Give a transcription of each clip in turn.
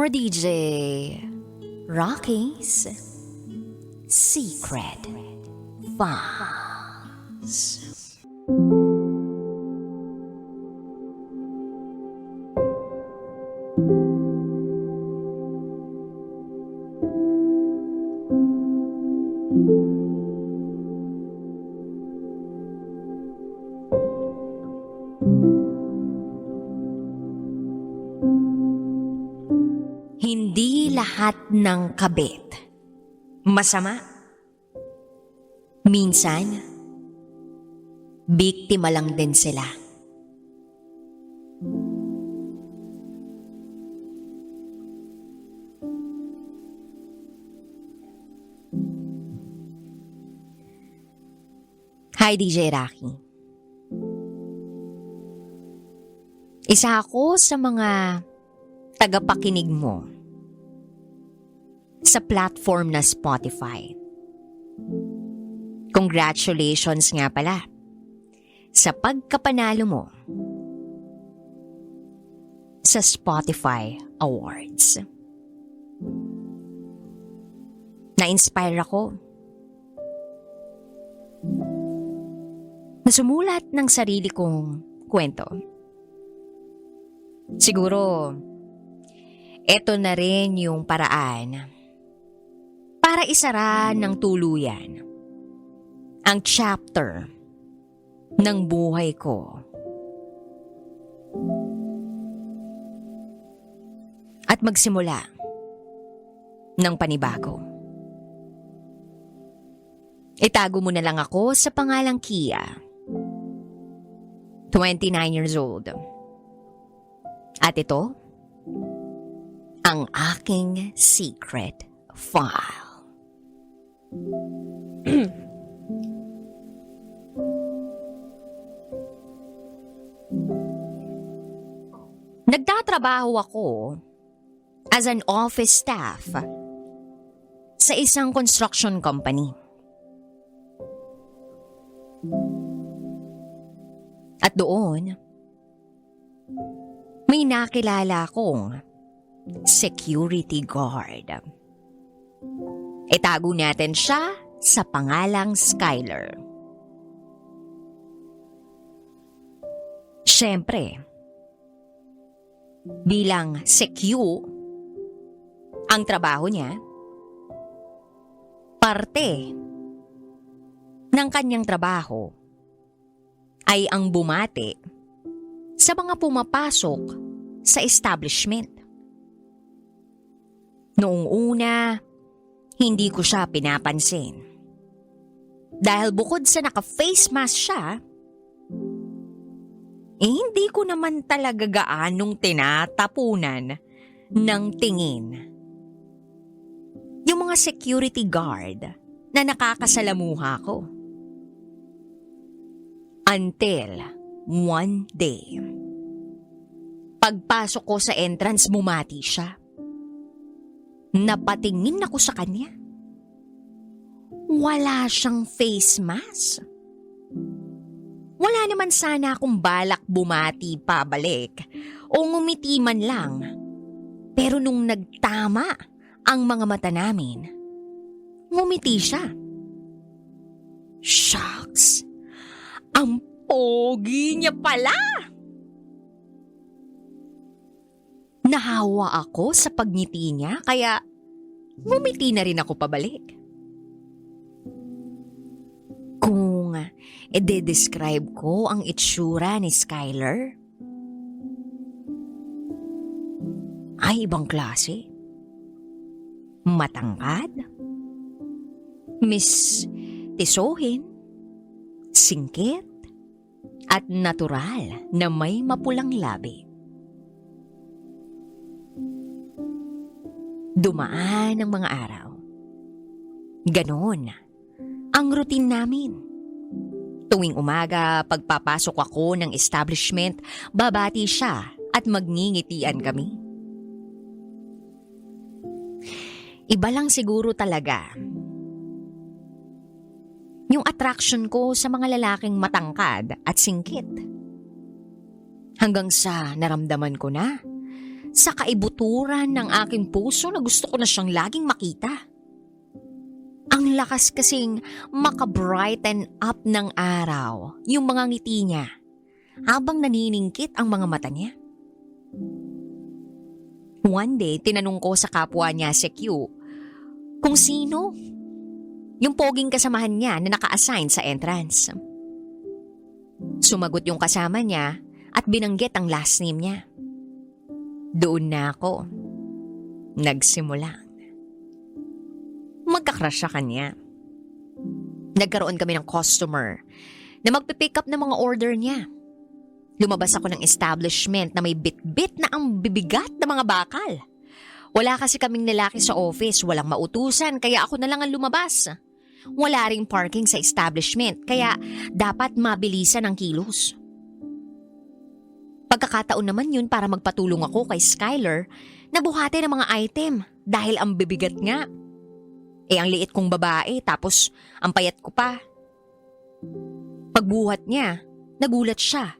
for DJ Rocky's Secret Files. Ng kabit masama. Minsan, biktima lang din sila. Hi, DJ Rocky. Isa ako sa mga tagapakinig mo sa platform na Spotify. Congratulations nga pala sa pagkapanalo mo sa Spotify Awards. Na-inspire ako. Nasumulat ng sarili kong kwento. Siguro, eto na rin yung paraan para isara ng tuluyan ang chapter ng buhay ko. At magsimula ng panibago. Itago mo na lang ako sa pangalang Kia. 29 years old. At ito, ang aking secret file. Nagtatrabaho ako as an office staff sa isang construction company. At doon, may nakilala akong security guard. Itago natin siya sa pangalang Skyler. Siyempre, bilang secure ang trabaho niya, parte ng kanyang trabaho ay ang bumati sa mga pumapasok sa establishment. Noong una, hindi ko siya pinapansin. Dahil bukod sa naka-face mask siya, eh hindi ko naman talaga gaanong tinatapunan ng tingin. Yung mga security guard na nakakasalamuha ko. Until one day, pagpasok ko sa entrance bumati siya. Napatingin ako sa kanya. Wala siyang face mask. Wala naman sana akong balak bumati pabalik o ngumiti man lang. Pero nung nagtama ang mga mata namin, ngumiti siya. Shucks! Ang pogi niya pala! Nahawa ako sa pagngiti niya kaya ngumiti na rin ako pabalik. Kung ide-describe ko ang itsura ni Skyler, ay ibang klase. Matangkad, Miss Tisohin, singkit, at natural na may mapulang labi. Dumaan ang mga araw. Ganon ang routine namin. Tuwing umaga, pagpapasok ako ng establishment, babati siya at magngingitian kami. Iba lang siguro talaga. Yung attraction ko sa mga lalaking matangkad at singkit. Hanggang sa naramdaman ko na sa kaibuturan ng aking puso na gusto ko na siyang laging makita. Ang lakas kasing makabrighten up ng araw yung mga ngiti niya habang naniningkit ang mga mata niya. One day, tinanong ko sa kapwa niya si Q kung sino yung poging kasamahan niya na naka-assign sa entrance. Sumagot yung kasama niya at binanggit ang last name niya. Doon na ako. Nagsimula. Magkakrush sa kanya. Nagkaroon kami ng customer na magpipick up ng mga order niya. Lumabas ako ng establishment na may bit-bit na ang bibigat na mga bakal. Wala kasi kaming lalaki sa office, walang mautusan, kaya ako na lang ang lumabas. Wala ring parking sa establishment, kaya dapat mabilisan ang kilos. Pagkakataon naman yun para magpatulong ako kay Skyler na buhati ng mga item dahil ang bibigat nga. Eh ang liit kong babae tapos ang payat ko pa. Pagbuhat niya, nagulat siya.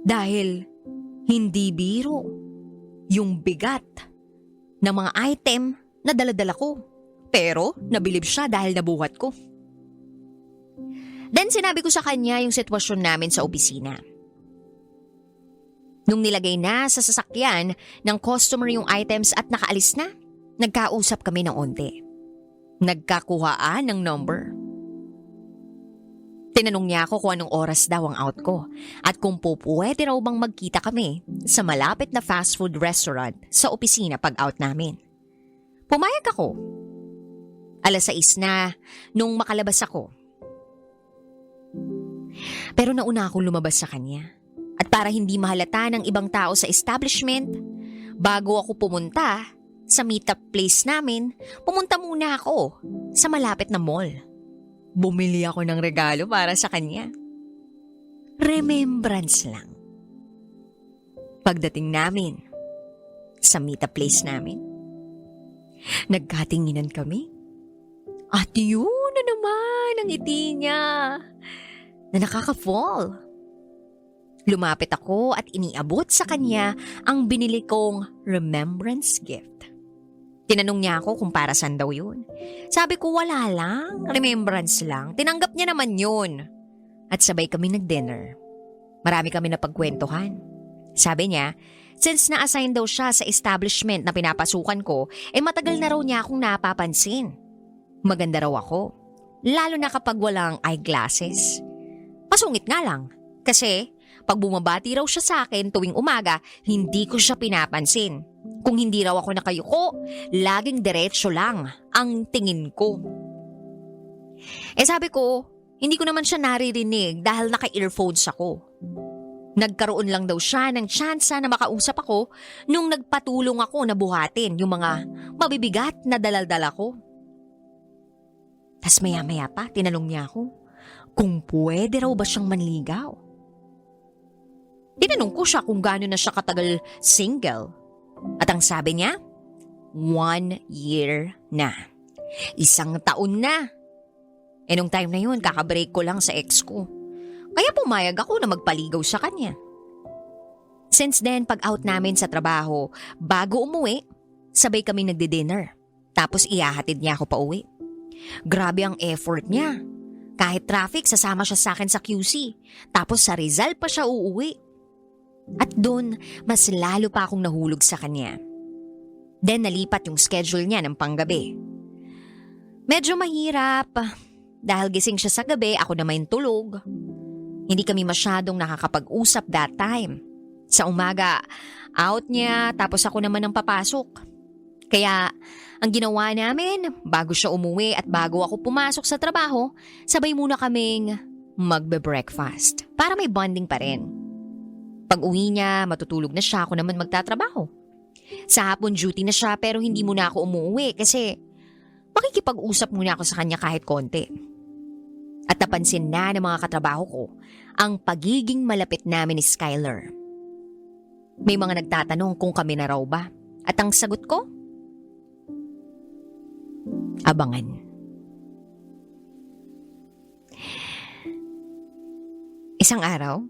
Dahil hindi biro yung bigat ng mga item na daladala ko. Pero nabilib siya dahil nabuhat ko. Then sinabi ko sa kanya yung sitwasyon namin sa opisina. Nung nilagay na sa sasakyan ng customer yung items at nakaalis na, nagkausap kami ng onte. Nagkakuhaan ng number. Tinanong niya ako kung anong oras daw ang out ko at kung po raw bang magkita kami sa malapit na fast food restaurant sa opisina pag out namin. Pumayag ako. Alas 6 na nung makalabas ako. Pero nauna akong lumabas sa kanya. At para hindi mahalata ng ibang tao sa establishment, bago ako pumunta sa meetup place namin, pumunta muna ako sa malapit na mall. Bumili ako ng regalo para sa kanya. Remembrance lang. Pagdating namin sa meetup place namin, nagkatinginan kami. At yun na naman ang ngiti niya na nakaka-fall. Lumapit ako at iniabot sa kanya ang binili kong remembrance gift. Tinanong niya ako kung para saan daw yun. Sabi ko wala lang, remembrance lang. Tinanggap niya naman yun. At sabay kami nag-dinner. Marami kami napagkwentuhan. Sabi niya, since na-assign daw siya sa establishment na pinapasukan ko, eh matagal na raw niya akong napapansin. Maganda raw ako. Lalo na kapag walang eyeglasses. Masungit nga lang. Kasi pag bumabati raw siya sa akin tuwing umaga, hindi ko siya pinapansin. Kung hindi raw ako nakayuko, laging diretsyo lang ang tingin ko. Eh sabi ko, hindi ko naman siya naririnig dahil naka-earphones ako. Nagkaroon lang daw siya ng tsansa na makausap ako nung nagpatulong ako na buhatin yung mga mabibigat na dalaldala ko. Tas maya-maya pa, tinanong niya ako kung pwede raw ba siyang manligaw. Tinanong ko siya kung gaano na siya katagal single. At ang sabi niya, one year na. Isang taon na. E nung time na yun, kakabreak ko lang sa ex ko. Kaya pumayag ako na magpaligaw sa kanya. Since then, pag out namin sa trabaho, bago umuwi, sabay kami nagdi-dinner. Tapos iyahatid niya ako pa uwi. Grabe ang effort niya. Kahit traffic, sasama siya sa akin sa QC. Tapos sa Rizal pa siya uuwi. At doon, mas lalo pa akong nahulog sa kanya. Then nalipat yung schedule niya ng panggabi. Medyo mahirap. Dahil gising siya sa gabi, ako naman tulog. Hindi kami masyadong nakakapag-usap that time. Sa umaga, out niya tapos ako naman ang papasok. Kaya ang ginawa namin, bago siya umuwi at bago ako pumasok sa trabaho, sabay muna kaming magbe-breakfast para may bonding pa rin. Pag uwi niya, matutulog na siya, ako naman magtatrabaho. Sa hapon duty na siya pero hindi muna ako umuwi kasi makikipag-usap muna ako sa kanya kahit konti. At napansin na ng mga katrabaho ko ang pagiging malapit namin ni Skyler. May mga nagtatanong kung kami na raw ba. At ang sagot ko, abangan. Isang araw,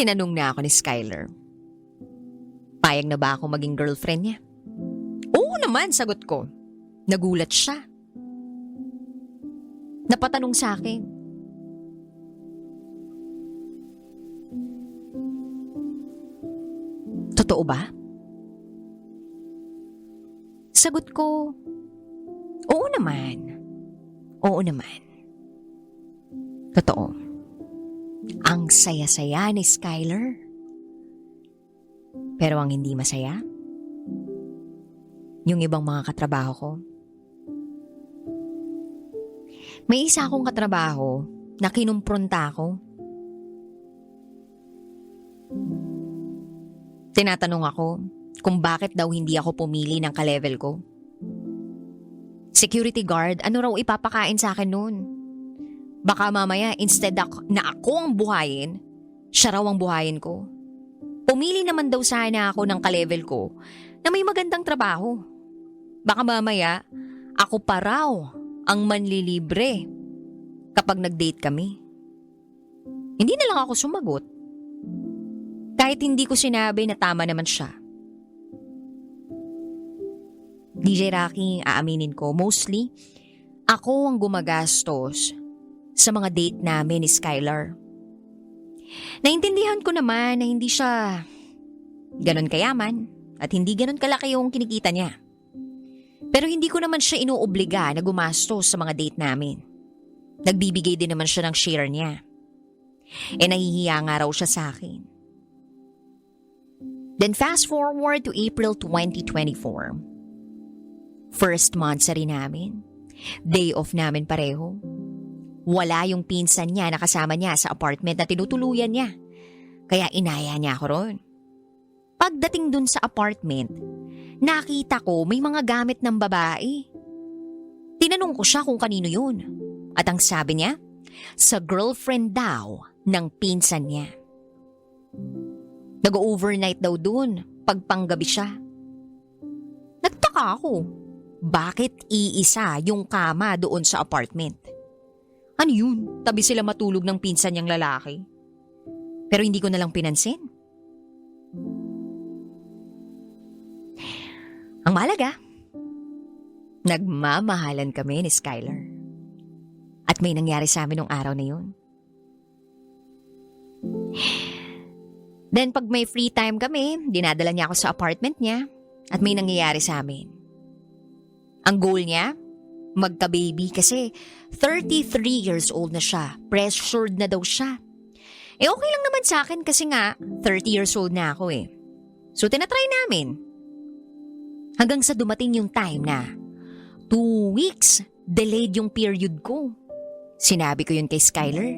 tinanong na ako ni Skyler. Payag na ba ako maging girlfriend niya? Oo naman, sagot ko. Nagulat siya. Napatanong sa akin. Totoo ba? Sagot ko, oo naman. Oo naman. Totoo. Ang saya-saya ni Skylar. Pero ang hindi masaya, yung ibang mga katrabaho ko. May isa akong katrabaho na kinumpronta ako. Tinatanong ako kung bakit daw hindi ako pumili ng ka-level ko. Security guard, ano raw ipapakain sa akin noon? Baka mamaya instead ako, na ako ang buhayin, siya raw ang buhayin ko. Pumili naman daw sana ako ng ka-level ko na may magandang trabaho. Baka mamaya, ako pa raw ang manlilibre kapag nag-date kami. Hindi na lang ako sumagot. Kahit hindi ko sinabi na tama naman siya. DJ Rocky, aaminin ko, mostly, ako ang gumagastos sa mga date namin ni Skylar. Naintindihan ko naman na hindi siya ganon kayaman at hindi ganon kalaki yung kinikita niya. Pero hindi ko naman siya inuobliga na gumastos sa mga date namin. Nagbibigay din naman siya ng share niya. E nahihiya nga raw siya sa akin. Then fast forward to April 2024. First month sa rin namin. Day off namin pareho. Wala yung pinsan niya na kasama niya sa apartment na tinutuluyan niya. Kaya inaya niya ako ron. Pagdating dun sa apartment, nakita ko may mga gamit ng babae. Tinanong ko siya kung kanino yun. At ang sabi niya, sa girlfriend daw ng pinsan niya. Nag-overnight daw dun pagpanggabi siya. Nagtaka ako. Bakit iisa yung kama doon sa apartment? Ano yun? Tabi sila matulog ng pinsan niyang lalaki. Pero hindi ko na lang pinansin. Ang malaga, nagmamahalan kami ni Skylar. At may nangyari sa amin nung araw na yun. Then pag may free time kami, dinadala niya ako sa apartment niya at may nangyayari sa amin. Ang goal niya, magka-baby kasi 33 years old na siya. Pressured na daw siya. Eh okay lang naman sa akin kasi nga 30 years old na ako eh. So tinatry namin. Hanggang sa dumating yung time na two weeks delayed yung period ko. Sinabi ko yun kay Skylar.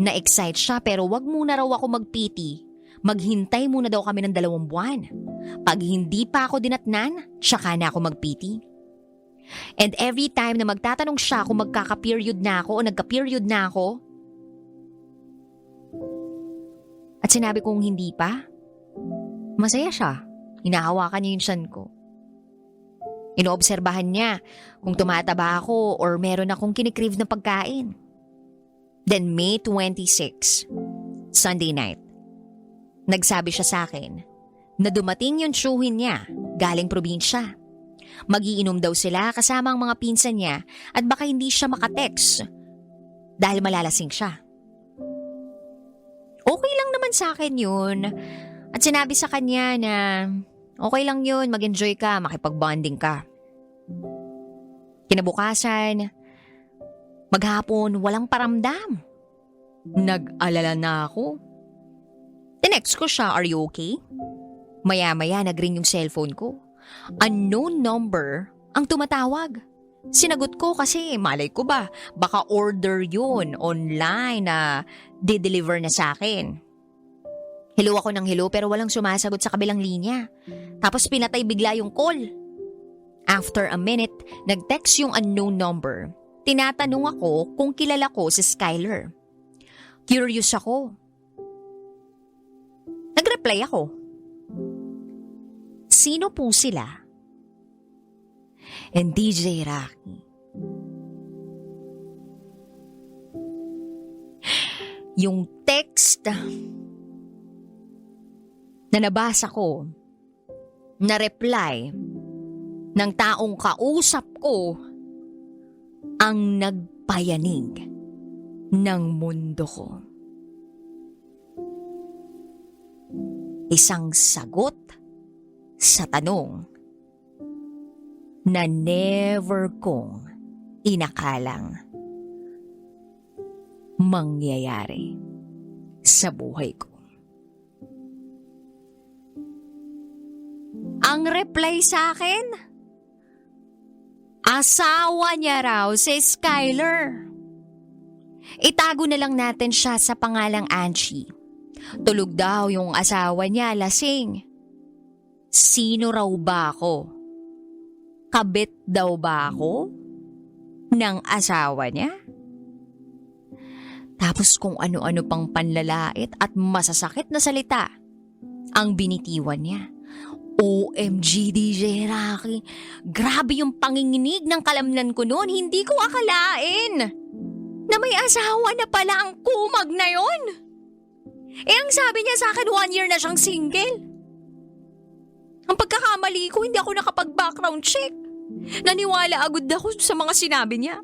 Na-excite siya pero wag muna raw ako mag-PT. Maghintay muna daw kami ng dalawang buwan. Pag hindi pa ako dinatnan, tsaka na ako mag-PT. And every time na magtatanong siya kung magkaka-period na ako o nagka-period na ako, at sinabi kong hindi pa, masaya siya. Hinahawakan niya yung tiyan ko. Inoobserbahan niya kung tumataba ako or meron akong kinikrave na pagkain. Then May 26, Sunday night, nagsabi siya sa akin na dumating yung tsuhin niya galing probinsya. Magiinom daw sila kasama ang mga pinsan niya at baka hindi siya makatext dahil malalasing siya. Okay lang naman sa akin yun. At sinabi sa kanya na okay lang yun, mag-enjoy ka, makipag-bonding ka. Kinabukasan, maghapon, walang paramdam. Nag-alala na ako. Tinext ko siya, are you okay? Maya-maya nagring yung cellphone ko. Unknown number ang tumatawag. Sinagot ko kasi malay ko ba, baka order yun online na de-deliver na sa akin. Hello ako ng hello pero walang sumasagot sa kabilang linya. Tapos pinatay bigla yung call. After a minute, nag-text yung unknown number. Tinatanong ako kung kilala ko si Skylar. Curious ako. Nag-reply ako. Sino po sila? And DJ Rocky. Yung text na nabasa ko na reply ng taong kausap ko ang nagpayanig ng mundo ko. Isang sagot sa tanong na never kong inakalang mangyayari sa buhay ko. Ang reply sa akin, asawa niya raw si Skyler. Itago na lang natin siya sa pangalang Angie. Tulog daw yung asawa niya, lasing. Sino raw ba ako? Kabit daw ba ako? Ng asawa niya? Tapos kung ano-ano pang panlalait at masasakit na salita ang binitiwan niya. OMG DJ Rocky, grabe yung panginginig ng kalamnan ko noon, hindi ko akalain na may asawa na pala ang kumag na yon. Eh ang sabi niya sa akin, one year na siyang single. Ang pagkakamali ko, hindi ako nakapag-background check. Naniwala agad ako sa mga sinabi niya.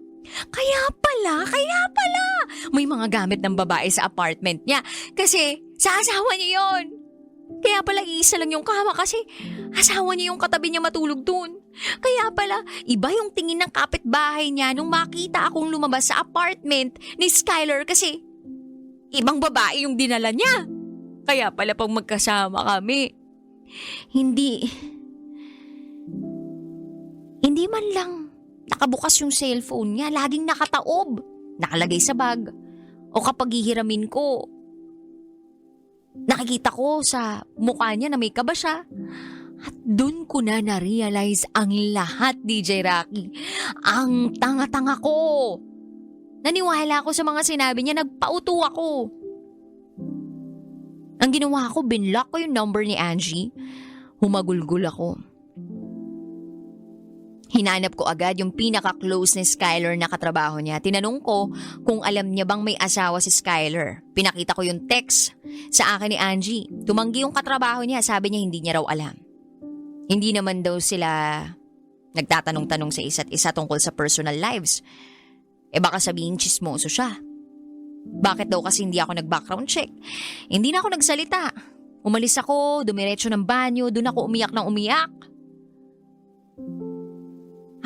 Kaya pala, kaya pala, may mga gamit ng babae sa apartment niya kasi sa asawa niya yon. Kaya pala iisa lang yung kama kasi asawa niya yung katabi niya matulog dun. Kaya pala iba yung tingin ng kapitbahay niya nung makita akong lumabas sa apartment ni Skyler kasi ibang babae yung dinala niya. Kaya pala pag magkasama kami, hindi, hindi man lang nakabukas yung cellphone niya, laging nakataob, nakalagay sa bag. O kapag hihiramin ko, nakikita ko sa mukha niya na may kaba siya. At dun ko na na-realize ang lahat, DJ Rocky. Ang tanga-tanga ko. Naniwala ako sa mga sinabi niya, nagpauto ako. Ang ginawa ko, binlock ko yung number ni Angie. Humagulgul ako. Hinanap ko agad yung pinaka-close ni Skyler na katrabaho niya. Tinanong ko kung alam niya bang may asawa si Skyler. Pinakita ko yung text sa akin ni Angie. Tumanggi yung katrabaho niya, sabi niya hindi niya raw alam. Hindi naman daw sila nagtatanong-tanong sa isa't isa tungkol sa personal lives. Eh baka sabihin chismoso siya. Bakit daw kasi hindi ako nag-background check? Hindi na ako nagsalita. Umalis ako, dumiretso ng banyo, doon ako umiyak ng umiyak.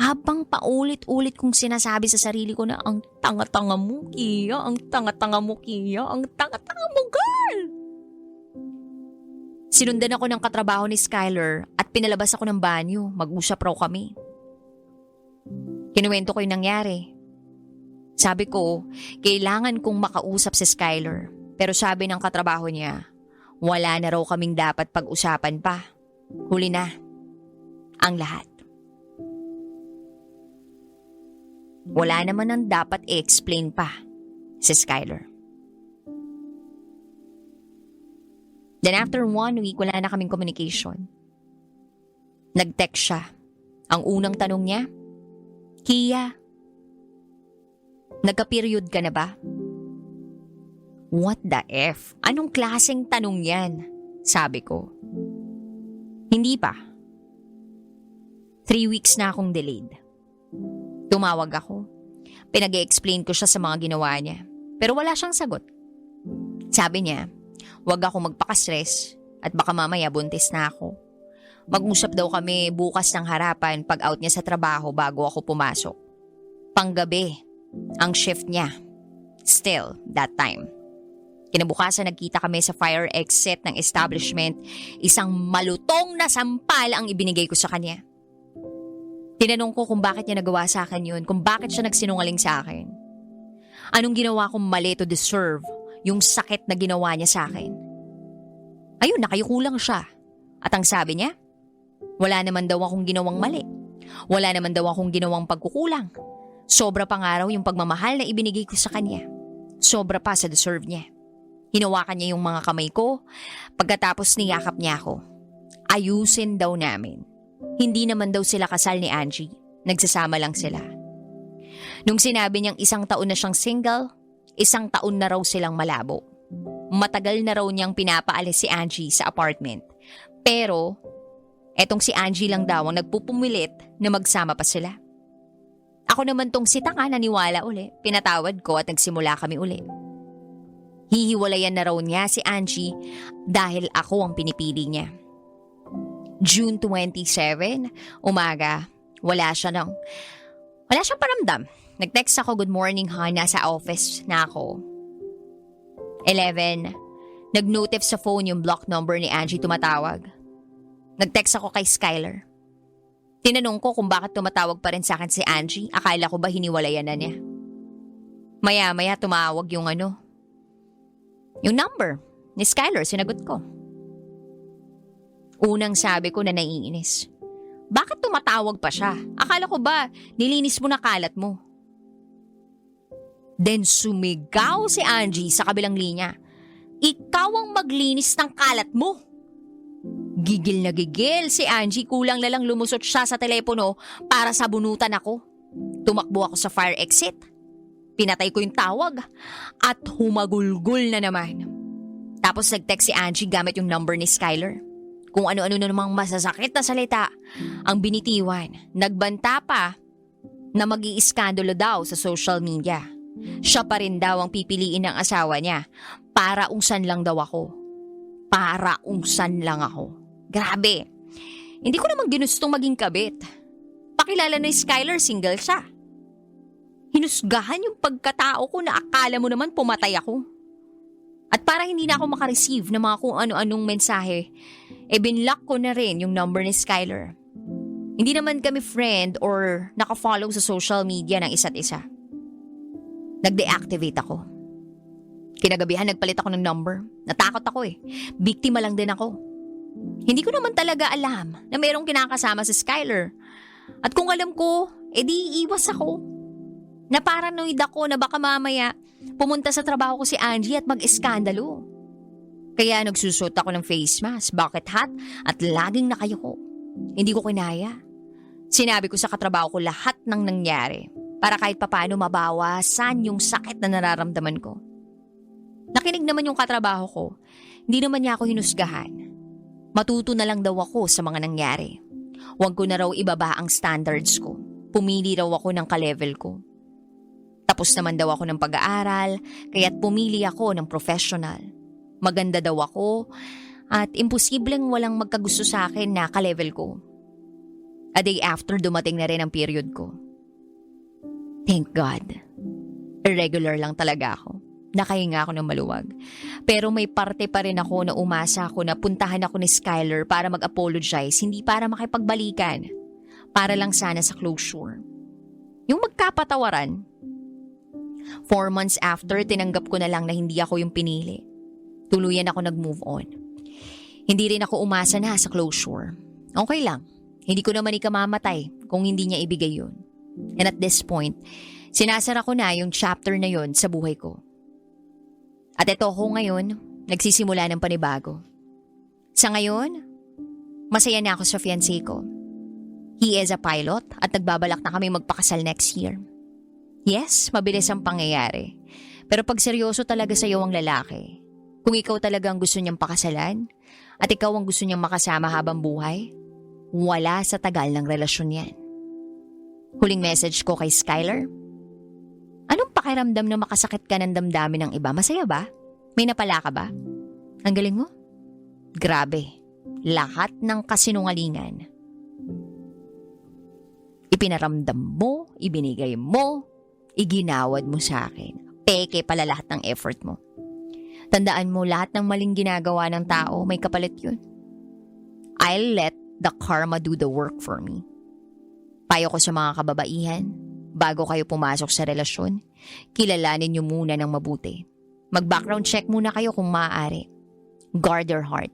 Habang paulit-ulit kong sinasabi sa sarili ko na ang tanga-tanga mo, Kia, ang tanga-tanga mo, Kia, ang tanga-tanga mo, girl! Sinundan ako ng katrabaho ni Skyler at pinalabas ako ng banyo. Mag-usap raw kami. Kinuwento ko yung nangyari. Sabi ko, kailangan kong makausap si Skyler. Pero sabi ng katrabaho niya, wala na raw kaming dapat pag-usapan pa. Huli na. Ang lahat. Wala naman ang dapat i-explain pa si Skyler. Then after one week, wala na kaming communication. Nag-text siya. Ang unang tanong niya, Kia, nagka-period ka na ba? What the F? Anong klaseng tanong yan? Sabi ko. Hindi pa. Three weeks na akong delayed. Tumawag ako. pinag explain ko siya sa mga ginawa niya. Pero wala siyang sagot. Sabi niya, wag ako magpaka-stress at baka mamaya buntis na ako. Mag-usap daw kami bukas ng harapan pag out niya sa trabaho bago ako pumasok. Panggabi, ang shift niya. Still, that time. Kinabukasan nagkita kami sa fire exit ng establishment. Isang malutong na sampal ang ibinigay ko sa kanya. Tinanong ko kung bakit niya nagawa sa akin yun, kung bakit siya nagsinungaling sa akin. Anong ginawa kong mali to deserve yung sakit na ginawa niya sa akin? Ayun, nakayuko lang siya. At ang sabi niya, wala naman daw akong ginawang mali. Wala naman daw akong ginawang pagkukulang. Sobra pang araw yung pagmamahal na ibinigay ko sa kanya. Sobra pa sa deserve niya. Hinawakan niya yung mga kamay ko. Pagkatapos niyakap niya ako. Ayusin daw namin. Hindi naman daw sila kasal ni Angie. Nagsasama lang sila. Nung sinabi niyang isang taon na siyang single, isang taon na raw silang malabo. Matagal na raw niyang pinapaalis si Angie sa apartment. Pero, Etong si Angie lang daw ang nagpupumilit na magsama pa sila. Ako naman tong si Taka naniwala uli. Pinatawad ko at nagsimula kami uli. Hihiwalayan na raw niya si Angie dahil ako ang pinipili niya. June 27, umaga, wala siya nang, wala siyang paramdam. Nag-text ako, good morning ha, nasa office na ako. 11, nag-notif sa phone yung block number ni Angie tumatawag. Nag-text ako kay Skylar. Tinanong ko kung bakit tumatawag pa rin sa akin si Angie. Akala ko ba hiniwalayan na niya. Maya-maya tumawag yung ano. Yung number ni Skylar, sinagot ko. Unang sabi ko na naiinis. Bakit tumatawag pa siya? Akala ko ba nilinis mo na kalat mo? Then sumigaw si Angie sa kabilang linya. Ikaw ang maglinis ng kalat mo. Gigil na gigil si Angie kulang na lang lumusot siya sa telepono para sabunutan ako. Tumakbo ako sa fire exit. Pinatay ko yung tawag at humagulgul na naman. Tapos nag-text si Angie gamit yung number ni Skylar. Kung ano-ano na namang masasakit na salita ang binitiwan. Nagbanta pa na mag iiskandalo daw sa social media. Siya pa rin daw ang pipiliin ng asawa niya para ungsan lang daw ako. Para ungsan lang ako. Grabe. Hindi ko naman ginustong maging kabit. Pakilala na Skylar, single siya. Hinusgahan yung pagkatao ko na akala mo naman pumatay ako. At para hindi na ako makareceive ng mga kung ano-anong mensahe, e binlock ko na rin yung number ni Skylar. Hindi naman kami friend or nakafollow sa social media ng isa't isa. Nag-deactivate ako. Kinagabihan nagpalit ako ng number. Natakot ako eh. Biktima lang din ako. Hindi ko naman talaga alam na mayroong kinakasama si Skylar. At kung alam ko, edi iwas ako. Naparanoid ako na baka mamaya pumunta sa trabaho ko si Angie at mag-eskandalo. Kaya nagsusot ako ng face mask, bucket hat at laging nakayuko. Hindi ko kinaya. Sinabi ko sa katrabaho ko lahat ng nangyari para kahit papaano mabawasan yung sakit na nararamdaman ko. Nakinig naman yung katrabaho ko. Hindi naman niya ako hinusgahan. Matuto na lang daw ako sa mga nangyari. Huwag ko na raw ibaba ang standards ko. Pumili raw ako ng ka-level ko. Tapos naman daw ako ng pag-aaral, kaya't pumili ako ng professional. Maganda daw ako, at imposibleng walang magkagusto sa akin na ka-level ko. A day after dumating na rin ang period ko. Thank God. Irregular lang talaga ako. Nakahinga ako ng maluwag. Pero may parte pa rin ako na umasa ako na puntahan ako ni Skylar para mag-apologize, hindi para makipagbalikan. Para lang sana sa closure. Yung magkapatawaran. Four months after, tinanggap ko na lang na hindi ako yung pinili. Tuluyan ako nag-move on. Hindi rin ako umasa na sa closure. Okay lang. Hindi ko naman ikamamatay kung hindi niya ibigay yun. And at this point, sinasara ko na yung chapter na yun sa buhay ko. At ito ako ngayon, nagsisimula ng panibago. Sa ngayon, masaya na ako sa fiancé ko. He is a pilot at nagbabalak na kami magpakasal next year. Yes, mabilis ang pangyayari. Pero pag seryoso talaga sa iyo ang lalaki, kung ikaw talaga ang gusto niyang pakasalan, at ikaw ang gusto niyang makasama habang buhay, wala sa tagal ng relasyon yan. Huling message ko kay Anong pakiramdam na makasakit ka ng damdamin ng iba? Masaya ba? May napala ka ba? Ang galing mo? Grabe. Lahat ng kasinungalingan. Ipinaramdam mo, ibinigay mo, iginawad mo sa akin. Peke pala lahat ng effort mo. Tandaan mo lahat ng maling ginagawa ng tao, may kapalit yun. I'll let the karma do the work for me. Payo ko sa mga kababaihan, bago kayo pumasok sa relasyon, kilalanin niyo muna ng mabuti. Mag-background check muna kayo kung maaari. Guard your heart.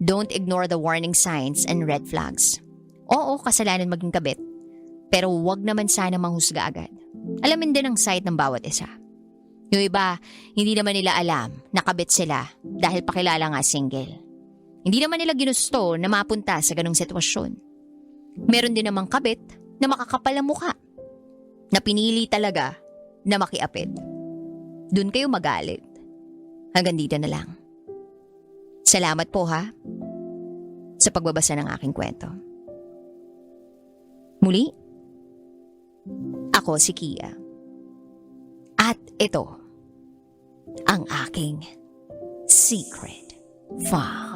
Don't ignore the warning signs and red flags. Oo, kasalanan maging kabit. Pero huwag naman sana manghusga agad. Alamin din ang side ng bawat isa. Yung iba, hindi naman nila alam na kabit sila dahil pakilala nga single. Hindi naman nila ginusto na mapunta sa ganong sitwasyon. Meron din namang kabit na makakapal ang mukha na pinili talaga na makiapid. Doon kayo magalit. Hanggang dito na lang. Salamat po ha. sa pagbabasa ng aking kwento. Muli, ako si Kia. At ito, ang aking secret file.